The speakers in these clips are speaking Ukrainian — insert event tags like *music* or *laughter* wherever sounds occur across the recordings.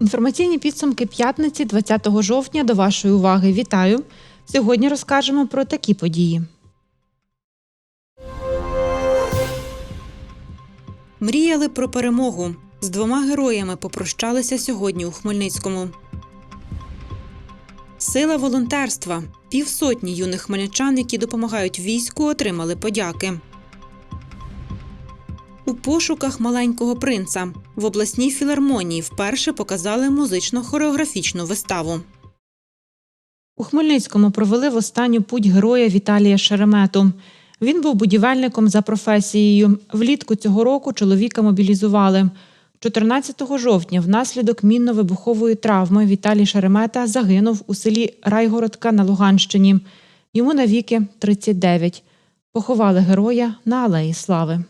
Інформаційні підсумки п'ятниці 20 жовтня до вашої уваги. Вітаю! Сьогодні розкажемо про такі події. Мріяли про перемогу. З двома героями попрощалися сьогодні у Хмельницькому. Сила волонтерства. Півсотні юних хмельничан, які допомагають війську, отримали подяки. У пошуках маленького принца в обласній філармонії вперше показали музично-хореографічну виставу. У Хмельницькому провели в останню путь героя Віталія Шеремету. Він був будівельником за професією. Влітку цього року чоловіка мобілізували. 14 жовтня внаслідок мінно-вибухової травми Віталій Шеремета загинув у селі Райгородка на Луганщині. Йому навіки 39. Поховали героя на Алеї Слави.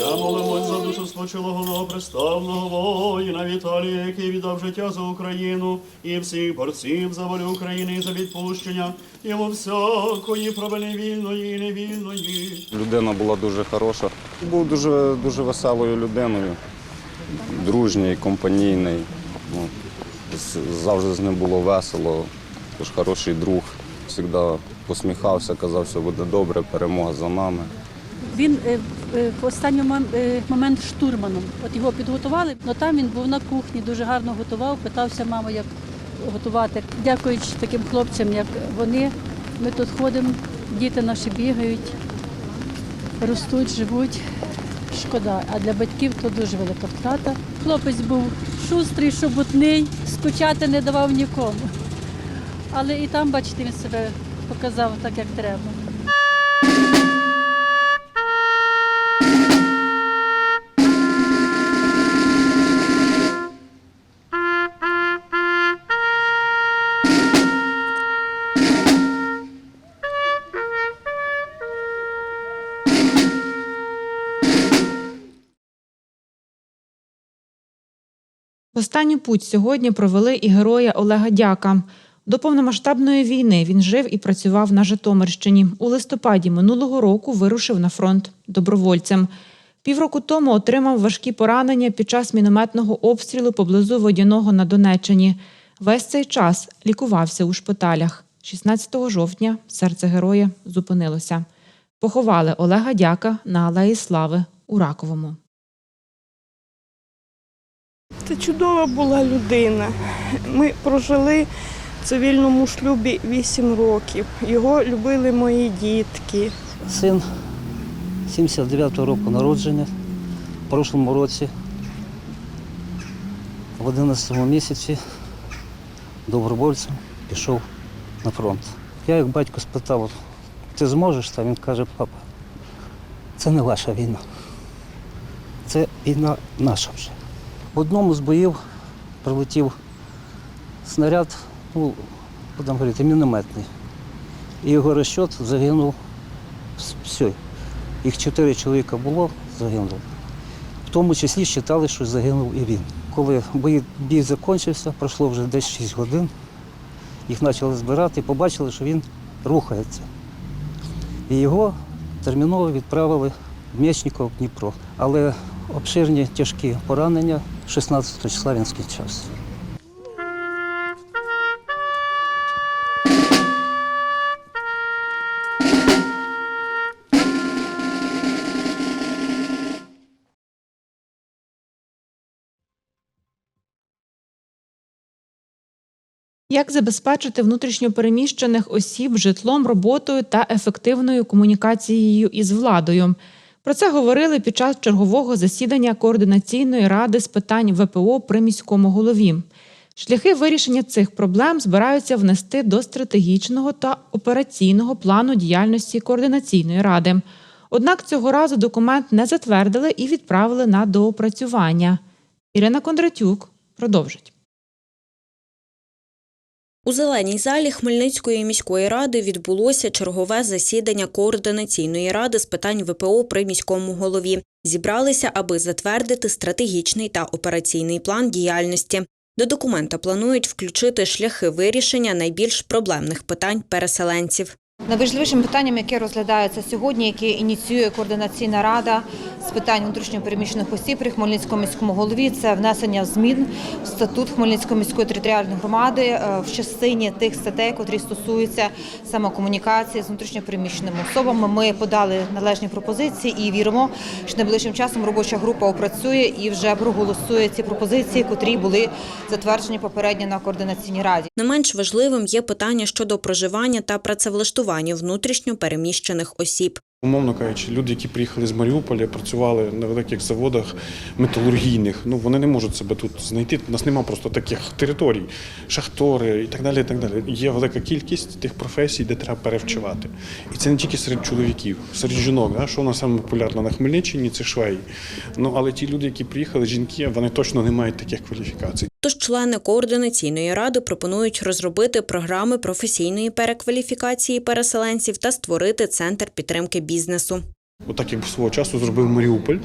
Я молимось за душу спочилого представного воїна Віталія, який віддав життя за Україну і всіх борців за волю України і за відпущення йому всякої провини вільної і невільної. Людина була дуже хороша. Був дуже, дуже веселою людиною, дружній, компанійний. Ну, завжди з ним було весело, тож хороший друг. Завжди посміхався, казав, що буде добре, перемога за нами. Він е, е, в останній е, момент штурманом. От його підготували, але там він був на кухні, дуже гарно готував, питався маму, як готувати. Дякуючи таким хлопцям, як вони, ми тут ходимо, діти наші бігають, ростуть, живуть. Шкода, а для батьків то дуже велика втрата. Хлопець був шустрий, шобутний, скучати не давав нікому. Але і там, бачите, він себе показав так, як треба. Останню путь сьогодні провели і героя Олега Дяка. До повномасштабної війни він жив і працював на Житомирщині. У листопаді минулого року вирушив на фронт добровольцем. Півроку тому отримав важкі поранення під час мінометного обстрілу поблизу водяного на Донеччині. Весь цей час лікувався у шпиталях. 16 жовтня серце героя зупинилося. Поховали Олега Дяка на Алеї Слави у Раковому. Це чудова була людина. Ми прожили в цивільному шлюбі 8 років. Його любили мої дітки. Син 79-го року народження. В прошлому році, в 11 місяці, добровольцем пішов на фронт. Я як батько спитав, ти зможеш? Та він каже, папа, це не ваша війна. Це війна наша вже. В одному з боїв прилетів снаряд, ну, будемо говорити, мінометний. І його розчот загинув все. Їх чотири чоловіка було, загинуло. В тому числі вважали, що загинув і він. Коли бій, бій закінчився, пройшло вже десь 6 годин, їх почали збирати побачили, що він рухається. І його терміново відправили в Мєчніков, Дніпро. Але обширні тяжкі поранення 16 числа він скінчався. Як забезпечити внутрішньопереміщених осіб житлом, роботою та ефективною комунікацією із владою? Про це говорили під час чергового засідання координаційної ради з питань ВПО при міському голові. Шляхи вирішення цих проблем збираються внести до стратегічного та операційного плану діяльності координаційної ради. Однак цього разу документ не затвердили і відправили на доопрацювання. Ірина Кондратюк продовжить. У зеленій залі Хмельницької міської ради відбулося чергове засідання координаційної ради з питань ВПО при міському голові. Зібралися, аби затвердити стратегічний та операційний план діяльності. До документа планують включити шляхи вирішення найбільш проблемних питань переселенців. Найважливішим питанням, яке розглядається сьогодні, яке ініціює координаційна рада з питань внутрішньопереміщених осіб при Хмельницькому міському голові, це внесення змін в статут Хмельницької міської територіальної громади е, в частині тих статей, котрі стосуються саме комунікації з внутрішньопереміщеними особами. Ми подали належні пропозиції і віримо, що найближчим часом робоча група опрацює і вже проголосує ці пропозиції, котрі були затверджені попередньо на координаційній раді. Не менш важливим є питання щодо проживання та працевлаштування внутрішньо переміщених осіб. Умовно кажучи, люди, які приїхали з Маріуполя, працювали на великих заводах металургійних. Ну вони не можуть себе тут знайти. У нас немає просто таких територій, шахтори і так далі. І так далі. Є велика кількість тих професій, де треба перевчувати. І це не тільки серед чоловіків, серед жінок. Да? Що у нас саме на Хмельниччині, це швеї. Ну але ті люди, які приїхали, жінки, вони точно не мають таких кваліфікацій. Тож члени координаційної ради пропонують розробити програми професійної перекваліфікації переселенців та створити центр підтримки бізнесу. Отак як свого часу зробив Маріуполь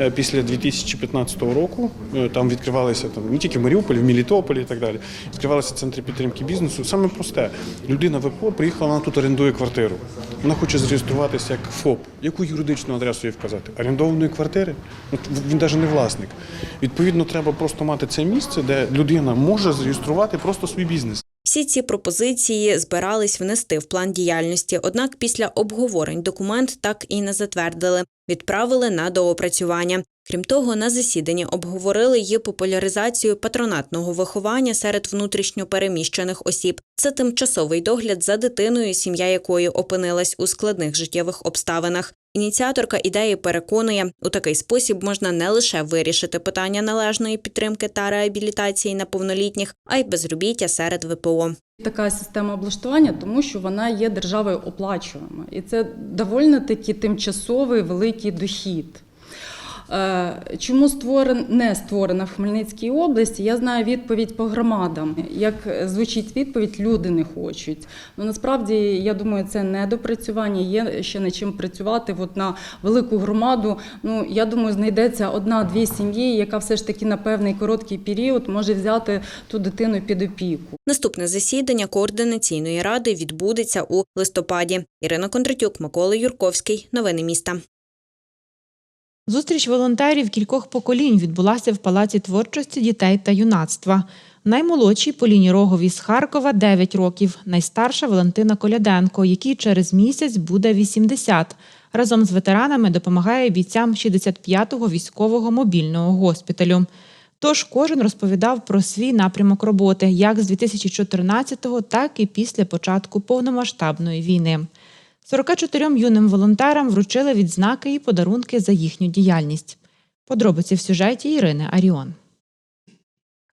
е, після 2015 року. Е, Там відкривалися там не тільки в Маріуполі, в Мелітополі і так далі. Відкривалися центри підтримки бізнесу. Саме просте. Людина ВПО приїхала, вона тут орендує квартиру. Вона хоче зареєструватися як ФОП. Яку юридичну адресу їй вказати? Орендованої квартири? Він навіть не власник. Відповідно, треба просто мати це місце, де людина може зареєструвати просто свій бізнес. Всі ці пропозиції збирались внести в план діяльності, однак після обговорень документ так і не затвердили, відправили на доопрацювання. Крім того, на засіданні обговорили її популяризацію патронатного виховання серед внутрішньо переміщених осіб. Це тимчасовий догляд за дитиною, сім'я якої опинилась у складних життєвих обставинах. Ініціаторка ідеї переконує, у такий спосіб можна не лише вирішити питання належної підтримки та реабілітації неповнолітніх, а й безробіття серед ВПО. Така система облаштування, тому що вона є державою оплачуваною. І це доволі таки тимчасовий великий дохід. Е, Чому створен, не створена в Хмельницькій області? Я знаю відповідь по громадам. Як звучить відповідь, люди не хочуть. Ну насправді я думаю, це недопрацювання. Є ще над чим працювати. От на велику громаду. Ну я думаю, знайдеться одна-дві сім'ї, яка все ж таки на певний короткий період може взяти ту дитину під опіку. Наступне засідання координаційної ради відбудеться у листопаді. Ірина Кондратюк, Микола Юрковський. Новини міста. Зустріч волонтерів кількох поколінь відбулася в Палаці творчості дітей та юнацтва. Наймолодшій Поліні Роговій з Харкова 9 років, найстарша Валентина Коляденко, якій через місяць буде 80. Разом з ветеранами допомагає бійцям 65-го військового мобільного госпіталю. Тож кожен розповідав про свій напрямок роботи як з 2014-го, так і після початку повномасштабної війни. 44 юним волонтерам вручили відзнаки і подарунки за їхню діяльність. Подробиці в сюжеті Ірини Аріон.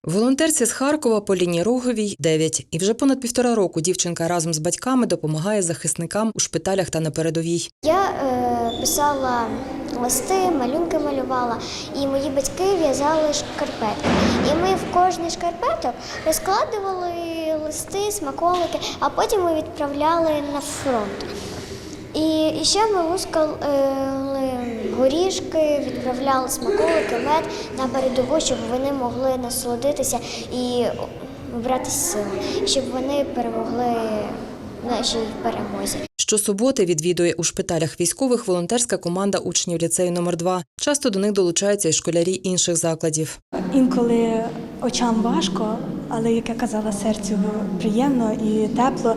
Волонтерці з Харкова Поліні Роговій 9. І вже понад півтора року дівчинка разом з батьками допомагає захисникам у шпиталях та на передовій. Я е, писала листи, малюнки малювала, і мої батьки в'язали шкарпетки. І ми в кожний шкарпеток розкладували листи, смаколики, а потім ми відправляли на фронт. І, і ще ми лускали горішки, відправляли смаколики, мед на передову, щоб вони могли насолодитися і брати сили, щоб вони перемогли в нашій перемозі. Щосуботи відвідує у шпиталях військових волонтерська команда учнів ліцею номер 2 Часто до них долучаються і школярі інших закладів. Інколи очам важко, але як я казала, серцю приємно і тепло.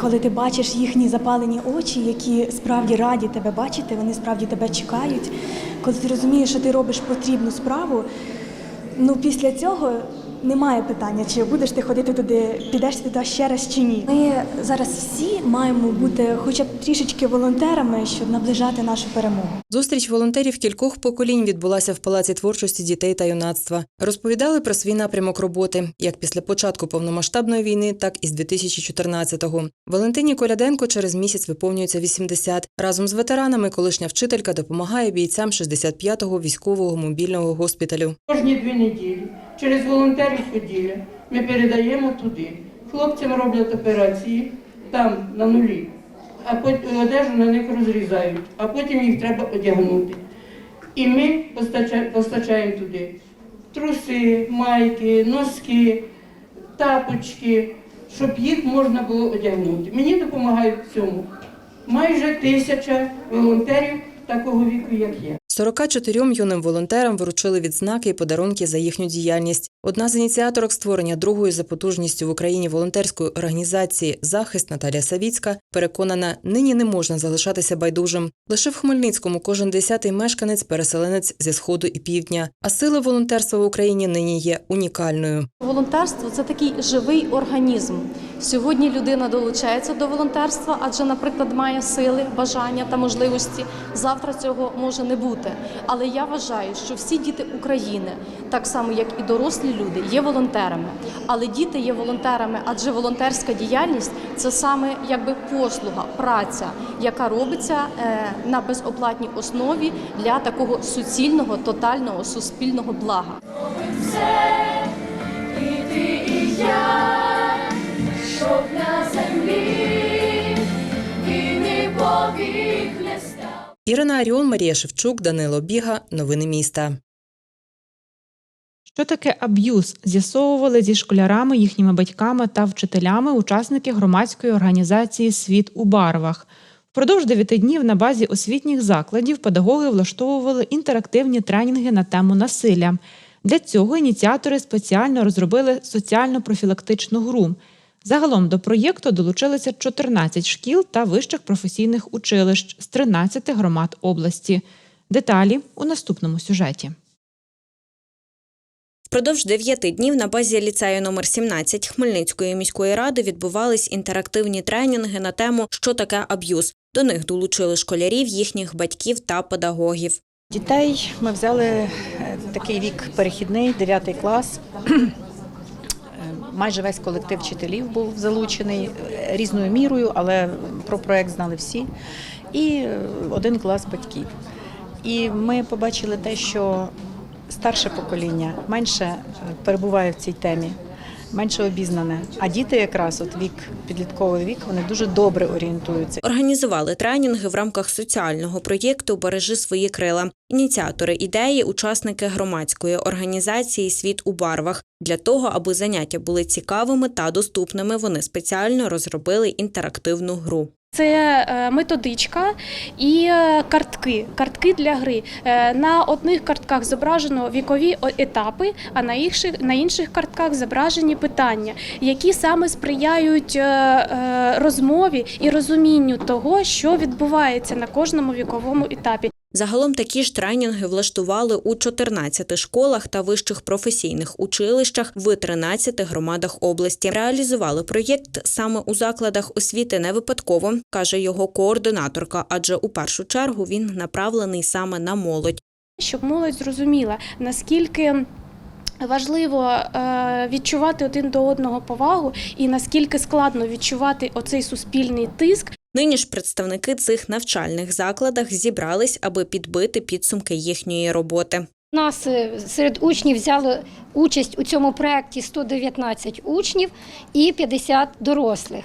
Коли ти бачиш їхні запалені очі, які справді раді тебе бачити, вони справді тебе чекають. Коли ти розумієш, що ти робиш потрібну справу, ну після цього немає питання, чи будеш ти ходити туди, підеш ти туди ще раз чи ні. Ми зараз всі маємо бути хоча б трішечки волонтерами, щоб наближати нашу перемогу. Зустріч волонтерів кількох поколінь відбулася в Палаці творчості дітей та юнацтва. Розповідали про свій напрямок роботи як після початку повномасштабної війни, так і з 2014-го. Валентині Коляденко через місяць виповнюється 80. Разом з ветеранами колишня вчителька допомагає бійцям 65-го військового мобільного госпіталю. Кожні дві неділі через волонтерів поділля ми передаємо туди Хлопцям роблять операції там на нулі, а потім одежу на них розрізають, а потім їх треба одягнути. І ми постача- постачаємо туди труси, майки, носки, тапочки, щоб їх можна було одягнути. Мені допомагають в цьому майже тисяча волонтерів такого віку, як я. 44 юним волонтерам вручили відзнаки і подарунки за їхню діяльність. Одна з ініціаторок створення другої за потужністю в Україні волонтерської організації Захист Наталія Савіцька переконана, нині не можна залишатися байдужим. Лише в Хмельницькому кожен десятий мешканець переселенець зі сходу і півдня. А сила волонтерства в Україні нині є унікальною. Волонтерство це такий живий організм. Сьогодні людина долучається до волонтерства, адже, наприклад, має сили, бажання та можливості. Завтра цього може не бути. Але я вважаю, що всі діти України, так само як і дорослі люди, є волонтерами. Але діти є волонтерами, адже волонтерська діяльність це саме якби послуга, праця, яка робиться е, на безоплатній основі для такого суцільного, тотального суспільного блага. Ірина Аріон, Марія Шевчук, Данило Біга. Новини міста. Що таке аб'юз? З'ясовували зі школярами, їхніми батьками та вчителями учасники громадської організації Світ у барвах. Впродовж дев'яти днів на базі освітніх закладів педагоги влаштовували інтерактивні тренінги на тему насилля. Для цього ініціатори спеціально розробили соціально-профілактичну гру. Загалом до проєкту долучилися 14 шкіл та вищих професійних училищ з 13 громад області. Деталі у наступному сюжеті. Впродовж дев'яти днів на базі ліцею номер 17 Хмельницької міської ради відбувались інтерактивні тренінги на тему «Що таке аб'юз?». До них долучили школярів, їхніх батьків та педагогів. Дітей ми взяли е, такий вік перехідний, 9 клас. *clears throat* Майже весь колектив вчителів був залучений е, різною мірою, але про проект знали всі. І е, один клас батьків. І ми побачили те, що старше покоління менше е, перебуває в цій темі, менше обізнане. А діти якраз от вік, підлітковий вік, вони дуже добре орієнтуються. Організували тренінги в рамках соціального проєкту Бережи свої крила. Ініціатори ідеї, учасники громадської організації Світ у барвах. Для того, аби заняття були цікавими та доступними, вони спеціально розробили інтерактивну гру. Це е, методичка і е, картки, картки для гри. Е, На одних картках зображено вікові етапи, а на інших, на інших картках зображені питання, які саме сприяють розмові і розумінню того, що відбувається на кожному віковому етапі. Загалом такі ж тренінги влаштували у 14 школах та вищих професійних училищах в 13 громадах області. Реалізували проєкт саме у закладах освіти не випадково, каже його координаторка, адже у першу чергу він направлений саме на молодь. щоб молодь зрозуміла, наскільки. Важливо е, відчувати один до одного повагу, і наскільки складно відчувати оцей суспільний тиск, Нині ж представники цих навчальних закладах зібрались, аби підбити підсумки їхньої роботи. Нас е, серед учнів взяли участь у цьому проєкті 119 учнів і 50 дорослих.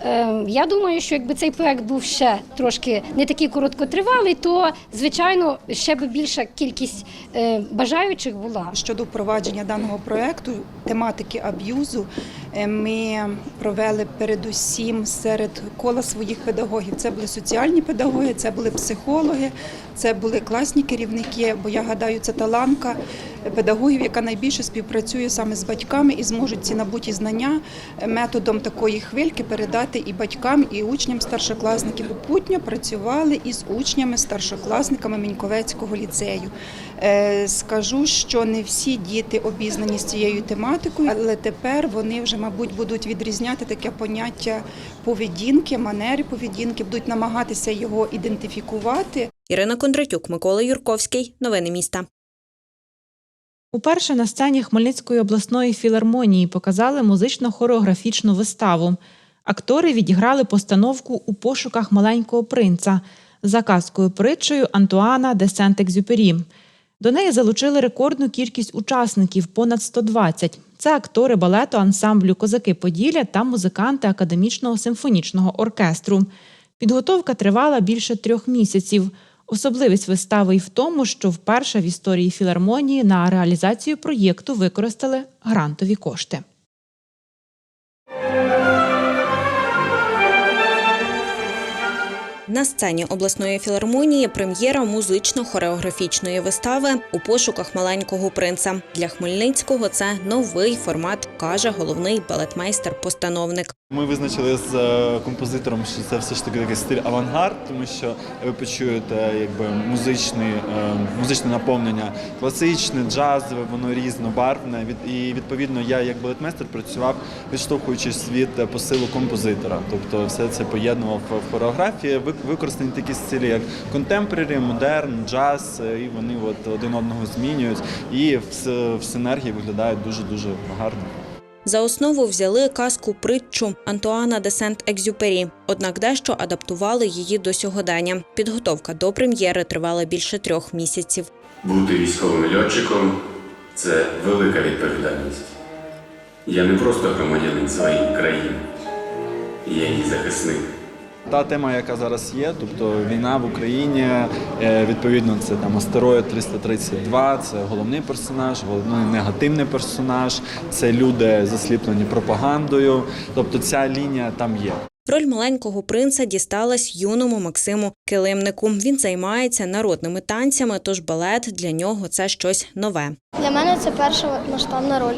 Е, Я думаю, що якби цей проєкт був ще трошки не такий короткотривалий, то звичайно ще б більша кількість е, бажаючих була. Щодо впровадження даного проекту, тематики аб'юзу, ми провели передусім серед кола своїх педагогів. Це були соціальні педагоги, це були психологи, це були класні керівники. Бо я гадаю, це таланка педагогів, яка найбільше співпрацює саме з батьками і зможуть ці набуті знання методом такої хвильки передати і батькам, і учням старшокласників. Попутньо працювали із учнями, старшокласниками Міньковецького ліцею. Е, Скажу, що не всі діти обізнані з цією тематикою, але тепер вони вже, мабуть, будуть відрізняти таке поняття поведінки, манери поведінки, будуть намагатися його ідентифікувати. Ірина Кондратюк, Микола Юрковський. Новини міста. Уперше на сцені Хмельницької обласної філармонії показали музично-хореографічну виставу. Актори відіграли постановку у пошуках маленького принца за казкою притчею Антуана де Сент-Екзюпері. До неї залучили рекордну кількість учасників понад 120. Це актори балету ансамблю Козаки Поділля та музиканти академічного симфонічного оркестру. Підготовка тривала більше трьох місяців. Особливість вистави й в тому, що вперше в історії філармонії на реалізацію проєкту використали грантові кошти. На сцені обласної філармонії прем'єра музично-хореографічної вистави у пошуках маленького принца. Для Хмельницького це новий формат, каже головний балетмейстер-постановник. Ми визначили з е, композитором, що це все ж таки такий стиль авангард, тому що ви почуєте якби музичний, е, музичне наповнення, класичне, джазове, воно різнобарвне. І відповідно я як балетмейстер працював, відштовхуючись від посилу композитора. Тобто все це поєднував в хореографії. Ви- Використані такі стилі, як контемпорарі, модерн, джаз, е, і вони от один одного змінюють і в синергії виглядають дуже дуже гарно. За основу взяли казку притчу Антуана де Сент-Екзюпері, однак дещо адаптували її до сьогодення. Підготовка до прем'єри тривала більше трьох місяців. Бути військовим льотчиком це велика відповідальність. Я не просто громадянин своєї країни, я її захисник. Та тема, яка зараз є, тобто війна в Україні, е, відповідно, це там астероїд 332, це головний персонаж, головний негативний персонаж, це люди засліплені пропагандою. Тобто ця лінія там є. Роль маленького принца дісталась юному Максиму Килимнику. Він займається народними танцями, тож балет для нього це щось нове. Для мене це перша масштабна роль.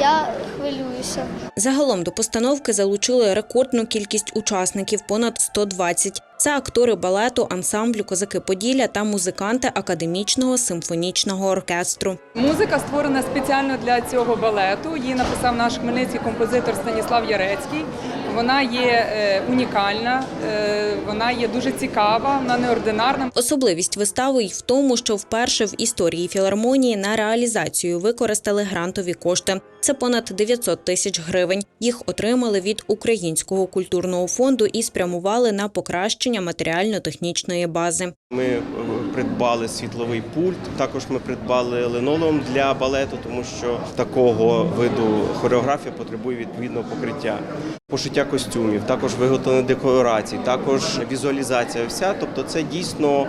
Я хвилююся. Загалом до постановки залучили рекордну кількість учасників понад 120. Це актори балету, ансамблю Козаки Поділля та музиканти академічного симфонічного оркестру. Музика створена спеціально для цього балету. Її написав наш хмельницький композитор Станіслав Ярецький. Вона є е, унікальна, е, вона є дуже цікава, вона неординарна. Особливість вистави й в тому, що вперше в історії філармонії на реалізацію використали грантові кошти. Це понад 900 тисяч гривень. Їх отримали від Українського культурного фонду і спрямували на покращення матеріально-технічної бази. Ми е, придбали світловий пульт. Також ми придбали линолеум для балету, тому що такого виду хореографія потребує відповідного покриття. Пошиття костюмів, також виготовлення декорацій, також візуалізація. Вся, тобто, це дійсно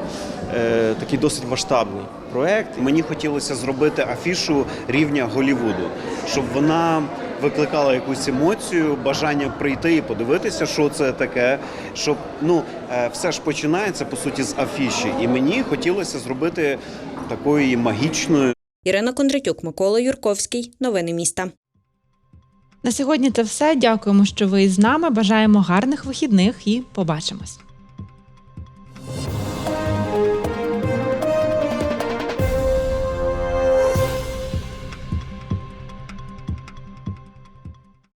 е, такий досить масштабний проект. Мені хотілося зробити афішу рівня Голівуду, щоб вона викликала якусь емоцію, бажання прийти і подивитися, що це таке. Щоб ну е, все ж починається по суті з афіші, і мені хотілося зробити такою магічною. Ірина Кондратюк, Микола Юрковський. Новини міста. На сьогодні це все. Дякуємо, що ви з нами. Бажаємо гарних вихідних і побачимось.